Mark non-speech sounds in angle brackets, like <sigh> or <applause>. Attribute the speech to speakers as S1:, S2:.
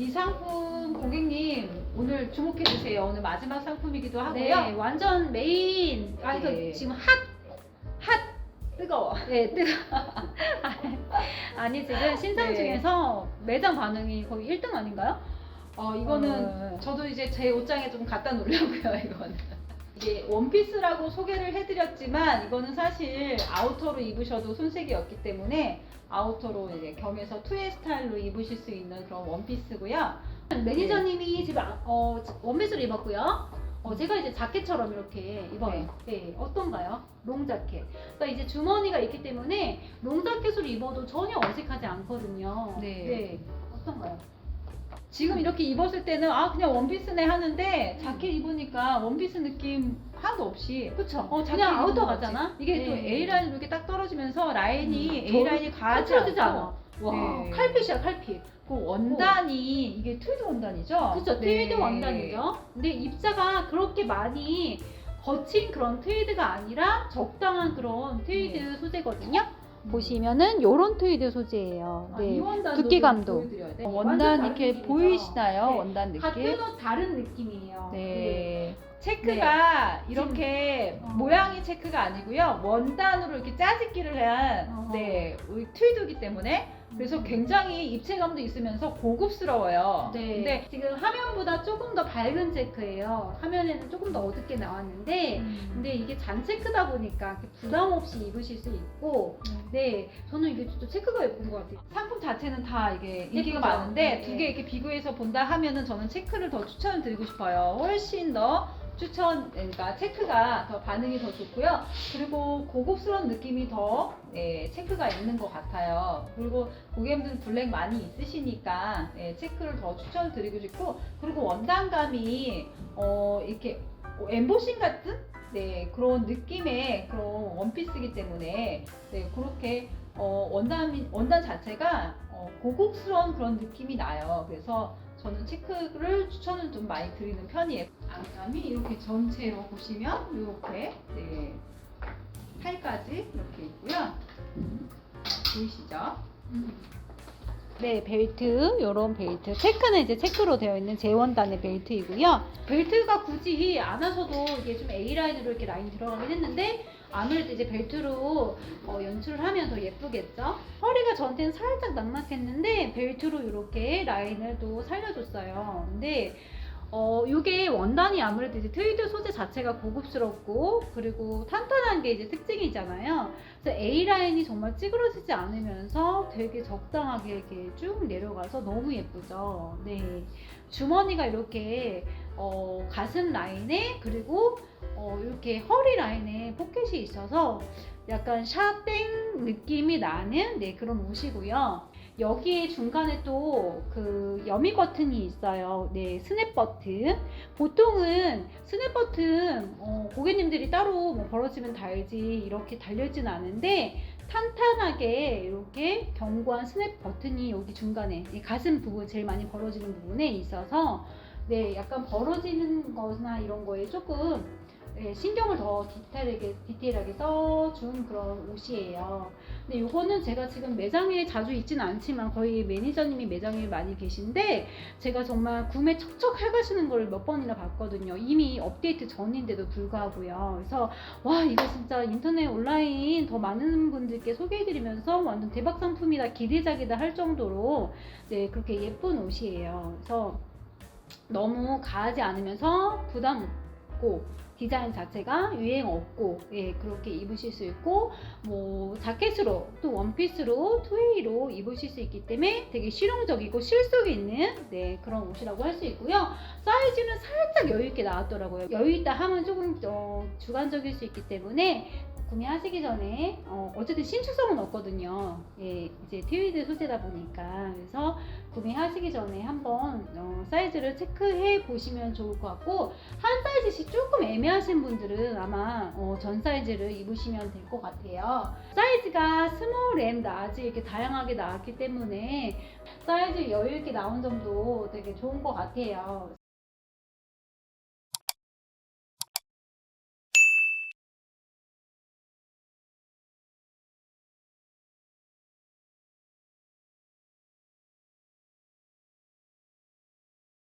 S1: 이 상품 고객님 오늘 주목해 주세요. 오늘 마지막 상품이기도 하고요.
S2: 네, 완전 메인. 아, 이거
S1: 네.
S2: 지금 핫.
S1: 핫 뜨거워.
S2: 네, 뜨거. <laughs> 아니 지금 신상
S1: 네.
S2: 중에서 매장 반응이 거의 1등 아닌가요?
S1: 어 이거는
S2: 어.
S1: 저도 이제 제 옷장에 좀 갖다 놓으려고요. <laughs> 이거는 이게 원피스라고 소개를 해드렸지만 이거는 사실 아우터로 입으셔도 손색이 없기 때문에 아우터로 이제 겸해서 투웨이 스타일로 입으실 수 있는 그런 원피스고요.
S2: 매니저님이 지금 아- 어, 원피스를 입었고요. 어, 제가 이제 자켓처럼 이렇게 입어요. 네. 어떤가요? 롱 자켓. 그러니까 이제 주머니가 있기 때문에 롱 자켓으로 입어도 전혀 어색하지 않거든요.
S1: 네.
S2: 어떤가요?
S1: 지금 이렇게 입었을 때는 아 그냥 원피스네 하는데 자켓 입으니까 원피스 느낌 하나도 없이
S2: 그쵸?
S1: 어, 자켓
S2: 그냥
S1: 입은
S2: 아우터
S1: 것 같지.
S2: 같잖아?
S1: 이게 또
S2: 네.
S1: A 라인으로 이렇게 딱 떨어지면서 라인이
S2: 음,
S1: A 라인이 가지 않고
S2: 않아. 와,
S1: 네.
S2: 칼핏이야, 칼핏.
S1: 그 원단이 이게 트위드 원단이죠?
S2: 그쵸,
S1: 네.
S2: 트위드 원단이죠. 근데 입자가 그렇게 많이 거친 그런 트위드가 아니라 적당한 그런 트위드
S1: 네.
S2: 소재거든요.
S1: 음.
S2: 보시면은 요런 트위드 소재예요.
S1: 아, 이 원단도
S2: 두께감도. 어,
S1: 원단 이렇게. 보이시나요?
S2: 네.
S1: 원단 느낌?
S2: 같은 옷 다른 느낌이에요.
S1: 네. 체크가 이렇게
S2: 지금, 어.
S1: 모양이 체크가 아니고요. 원단으로 이렇게 짜집기를 한 우리 트위드이기 때문에 그래서
S2: 음.
S1: 굉장히 입체감도 있으면서 고급스러워요.
S2: 네.
S1: 근데
S2: 지금 화면보다 조금 더 밝은 체크예요. 화면에는 조금 더 어둡게 나왔는데
S1: 음.
S2: 근데 이게 잔 체크다 보니까 부담 없이 입으실 수 있고 네 저는 이게 진짜 체크가 예쁜 것 같아요.
S1: 상품 자체는 다 이게 인기가
S2: 예쁘죠?
S1: 많은데
S2: 네.
S1: 두개 이렇게 비교해서 본다 하면은 저는 체크를 더 추천을 드리고 싶어요. 훨씬 더 추천, 그러니까 체크가 더 반응이 더 좋고요. 그리고 고급스러운 느낌이 더 예, 체크가 있는 것 같아요. 그리고 고객님들 블랙 많이 있으시니까 예, 체크를 더 추천을 드리고 싶고 그리고 원단감이 어, 이렇게 엠보싱 같은 네, 그런 느낌의 그런 원피스이기 때문에 네, 그렇게 어, 원단 원단 자체가 어, 고급스러운 그런 느낌이 나요. 그래서 저는 체크를 추천을 좀 많이 드리는 편이에요. 안감이 이렇게 전체로 보시면 이렇게 네, 팔까지 이렇게 있고요. 보이시죠?
S2: 네, 벨트, 요런 벨트. 체크는 이제 체크로 되어 있는 재원단의 벨트이고요. 벨트가 굳이 안 하셔도 이게 좀 A라인으로 이렇게 라인 들어가긴 했는데, 아무래도 이제 벨트로 어, 연출을 하면 더 예쁘겠죠? 허리가 저한테는 살짝 낙낙했는데, 벨트로 이렇게 라인을 또 살려줬어요. 근데, 어, 요게 원단이 아무래도 이제 트위드 소재 자체가 고급스럽고, 그리고 탄탄한 게 이제 특징이잖아요. 그래서 A 라인이 정말 찌그러지지 않으면서 되게 적당하게 이렇게 쭉 내려가서 너무 예쁘죠. 네. 주머니가 이렇게 어, 가슴 라인에 그리고 어, 이렇게 허리 라인에 포켓이 있어서 약간 샤땡 느낌이 나는 네, 그런 옷이고요. 여기에 중간에 또 그 여미 버튼이 있어요. 네, 스냅 버튼. 보통은 스냅 버튼 어, 고객님들이 따로 뭐 벌어지면 달지 이렇게 달려있진 않은데 탄탄하게 이렇게 견고한 스냅 버튼이 여기 중간에 이 가슴 부분 제일 많이 벌어지는 부분에 있어서 네 약간 벌어지는 거나 이런 거에 조금 네, 신경을 더 디테일하게, 디테일하게 써준 그런 옷이에요. 근데 이거는 제가 지금 매장에 자주 있지는 않지만 거의 매니저님이 매장에 많이 계신데 제가 정말 구매 척척 해가시는 걸 몇 번이나 봤거든요. 이미 업데이트 전인데도 불구하고요. 그래서 와 이거 진짜 인터넷 온라인 더 많은 분들께 소개해드리면서 완전 대박 상품이다 기대작이다 할 정도로 네 그렇게 예쁜 옷이에요. 그래서 너무 가하지 않으면서 부담 없고 디자인 자체가 유행 없고 예 그렇게 입으실 수 있고 뭐 자켓으로 또 원피스로 투웨이로 입으실 수 있기 때문에 되게 실용적이고 실속 있는 네 그런 옷이라고 할 수 있고요. 사이즈는 살짝 여유 있게 나왔더라고요. 여유 있다 하면 조금 어, 주관적일 수 있기 때문에 구매하시기 전에 어, 어쨌든 신축성은 없거든요 예 이제 트위드 소재다 보니까 그래서 구매하시기 전에 한번 어, 사이즈를 체크해 보시면 좋을 것 같고 한 사이즈씩 조금 애매하신 분들은 아마 어, 전 사이즈를 입으시면 될 것 같아요. 사이즈가 스몰, M, 라지 이렇게 다양하게 나왔기 때문에 사이즈 여유 있게 나온 점도 되게 좋은 것 같아요.